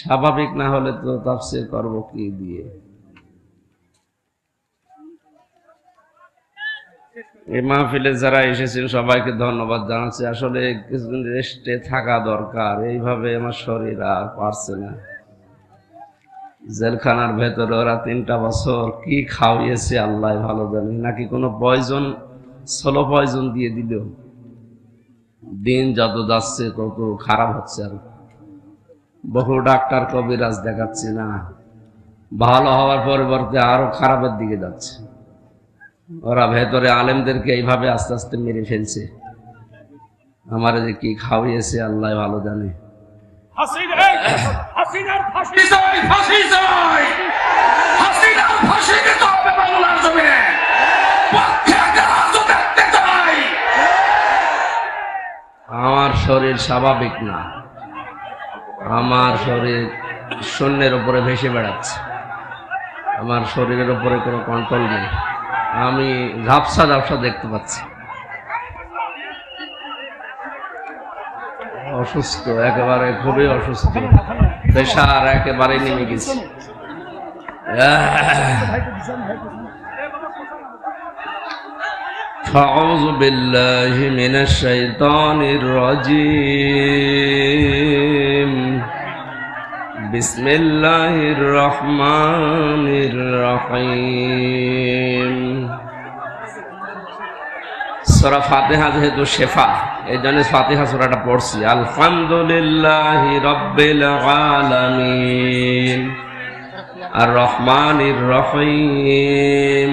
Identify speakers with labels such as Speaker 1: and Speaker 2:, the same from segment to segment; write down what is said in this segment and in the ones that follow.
Speaker 1: স্বাভাবিক না হলে তো তাফসির করবো কি দিয়ে এই মাহফিলে যারা এসেছেন সবাইকে ধন্যবাদ জানাচ্ছি আসলে কিছুদিন রেস্টে থাকা দরকার এইভাবে আমার শরীর আর পারছে না জেলখানার ভেতরে ওরা তিনটা বছর কি খাওয়িয়েছে আল্লাহ ভালো জানি নাকি কোনো পয়জন ষোলো পয়জন দিয়ে দিল দিন যত যাচ্ছে তত খারাপ হচ্ছে আর কি বহু ডাক্তার কবিরাজ দেখাচ্ছে না ভালো হওয়ার পরিবর্তে আরো খারাপের দিকে যাচ্ছে ওরা ভেতরে আলেমদেরকে এইভাবে আস্তে আস্তে মেরে ফেলছে আমার যে কি খাওয়িয়েছে আল্লাহ ভালো জানে আমার শরীর স্বাভাবিক না আমার শরীর শূন্যের উপরে ভেসে বেড়াচ্ছে আমার শরীরের উপরে কোনো কন্ট্রোল নেই আমি ঝাপসা ঝাপসা দেখতে পাচ্ছি অসুস্থ একেবারে খুবই অসুস্থ প্রেশার একেবারে নেমে গেছে أعوذ بالله من الشيطان الرجيم بسم الله الرحمن الرحيم সূরা ফাতিহা যেহেতু শেফা এই জন্য ফাতিহা সূরাটা পড়ছি আলহামদুলিল্লাহ রব্বিল আলামিন আর রহমানির রহিম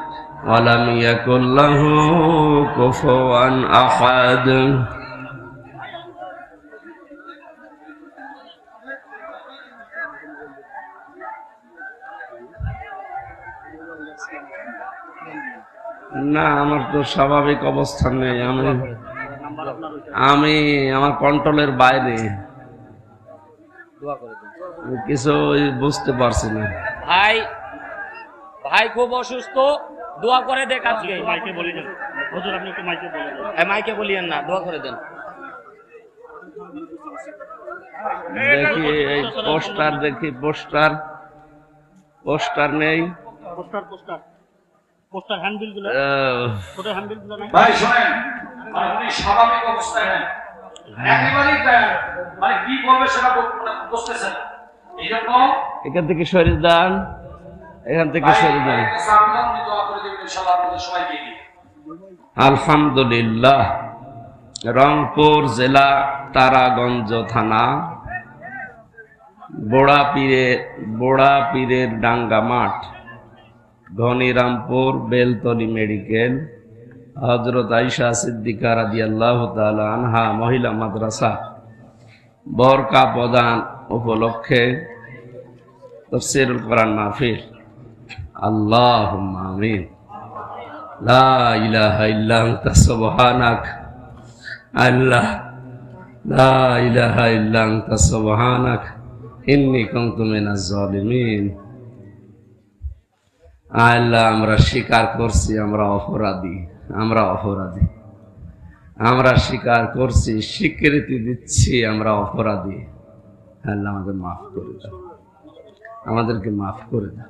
Speaker 1: ولم يكن له كفوا أحد না আমার তো স্বাভাবিক অবস্থান নেই আমি আমি আমার কন্ট্রোলের বাইরে কিছু বুঝতে পারছি না
Speaker 2: ভাই ভাই খুব অসুস্থ দোয়া করে দেখ আজকে মাইকে আপনি একটু মাইকে মাইকে বলিয়েন না দোয়া করে দেন
Speaker 1: দেখি এই পোস্টার দেখি পোস্টার পোস্টার নেই
Speaker 2: মানে হ্যাঁ। মানে
Speaker 1: এখান থেকে শরীর দান এখান থেকে সরে যান আলহামদুলিল্লাহ রংপুর জেলা তারাগঞ্জ থানা বোড়া পীরে বোড়া পীরের ডাঙ্গা মাঠ ঘনিরামপুর বেলতলি মেডিকেল হজরত আইসা সিদ্দিকা রাজি আল্লাহ আনহা মহিলা মাদ্রাসা বরকা প্রদান উপলক্ষে তফসিরুল কোরআন মাহফিল আল্লাহ আল্লাহ লা আমরা স্বীকার করছি আমরা অপরাধী আমরা অপরাধী আমরা স্বীকার করছি স্বীকৃতি দিচ্ছি আমরা অপরাধী আল্লাহ আমাদের মাফ করে দাও আমাদেরকে মাফ করে দাও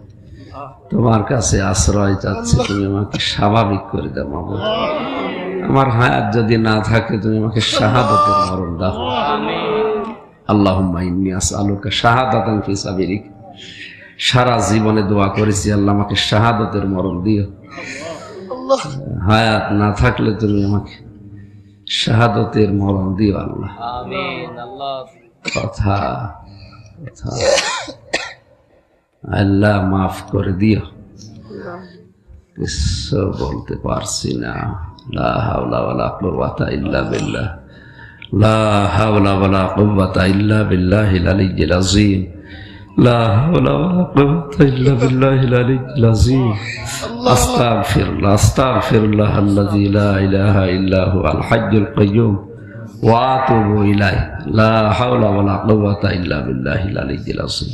Speaker 1: তোমার কাছে আশ্রয় চাচ্ছি তুমি আমাকে স্বাভাবিক করে দাও মাবুদ আমার হায়াত যদি না থাকে তুমি আমাকে শাহাদতের মরণ দাও আল্লাহ ইন্নি আসআলুকা শাহাদাতান ফি সাবিরিক সারা জীবনে দোয়া করেছি আল্লাহ আমাকে শাহাদতের মরণ দিও হায়াত না থাকলে তুমি আমাকে শাহাদতের মরণ দিও আল্লাহ কথা কথা আল্লাহ ما করে ديو بس বলতে পারছি لا حول ولا قوة إلا بالله لا حول ولا قوة إلا بالله العلي العظيم لا حول ولا قوة إلا بالله العلي العظيم أستغفر الله أستغفر الله الذي لا إله إلا هو الحج القيوم وأتوب إليه لا حول ولا قوة إلا بالله العلي العظيم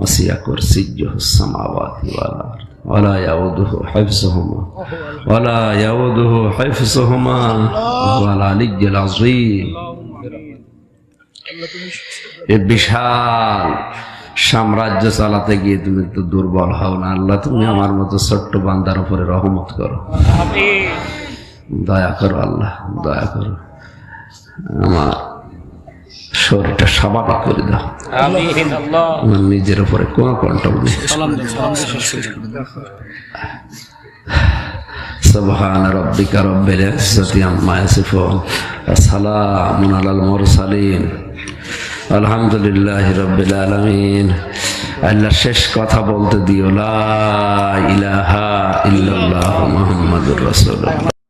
Speaker 1: বিশাল সাম্রাজ্য চালাতে গিয়ে তুমি তো দুর্বল হও না আল্লাহ তুমি আমার মতো ছোট্ট বান্দার উপরে রহমত করো দয়া করো আল্লাহ দয়া করো আমার আলহামদুলিল্লাহ
Speaker 2: স্বাভাবিক করে দাও
Speaker 1: নিজের উপরে কোন কন্ট্রোল নেই سبحان ربك رب العزة عما يصفون السلام على المرسلين الحمد لله رب العالمين আল্লাহ শেষ কথা বলতে দিও লা ইলাহা ইল্লাল্লাহ মুহাম্মাদুর রাসূলুল্লাহ